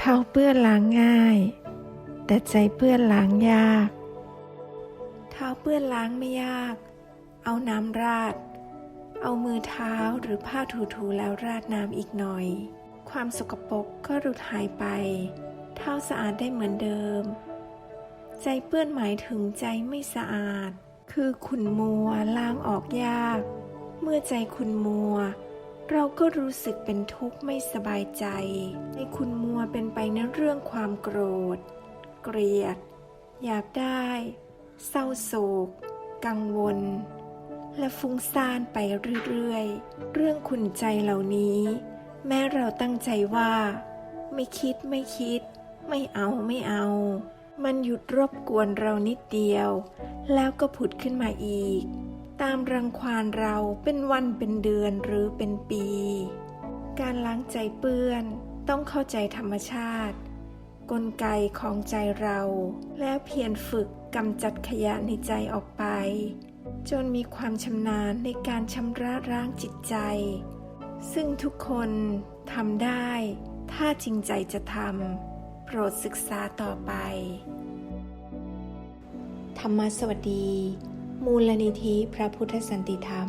เท้าเปื้อนล้างง่าย แต่ใจเปื้อนล้างยาก เท้าเปื้อนล้างไม่ยาก เอาน้ำราด เอามือเท้าหรือผ้าถูๆแล้วราดน้ำอีกหน่อย ความสกปรกก็หลุดหายไป เท้าสะอาดได้เหมือนเดิม ใจเปื้อนหมายถึงใจไม่สะอาด คือขุนมัวล้างออกยาก เมื่อใจขุนมัว เราก็รู้สึกเป็นทุกข์ไม่สบายใจ ในคุณมัวเป็นไปในเรื่องความโกรธ เกลียด อยากได้ เศร้าโศก กังวล และฟุ้งซ่านไปเรื่อยๆ เรื่องขุนใจเหล่านี้ แม้เราตั้งใจว่า ไม่คิดไม่คิด ไม่เอาไม่เอา มันหยุดรบกวนเรานิดเดียว แล้วก็ผุดขึ้นมาอีก ตามรังควานเราเป็นวันเป็นเดือนหรือเป็นปี การล้างใจเปื้อนต้องเข้าใจธรรมชาติ กลไกของใจเรา แล้วเพียรฝึกกำจัดขยะในใจออกไป จนมีความชำนาญในการชำระล้างจิตใจ ซึ่งทุกคนทำได้ ถ้าจริงใจจะทำโปรดศึกษาต่อไป ธรรมสวัสดี มูลนิธิพระพุทธสันติธรรม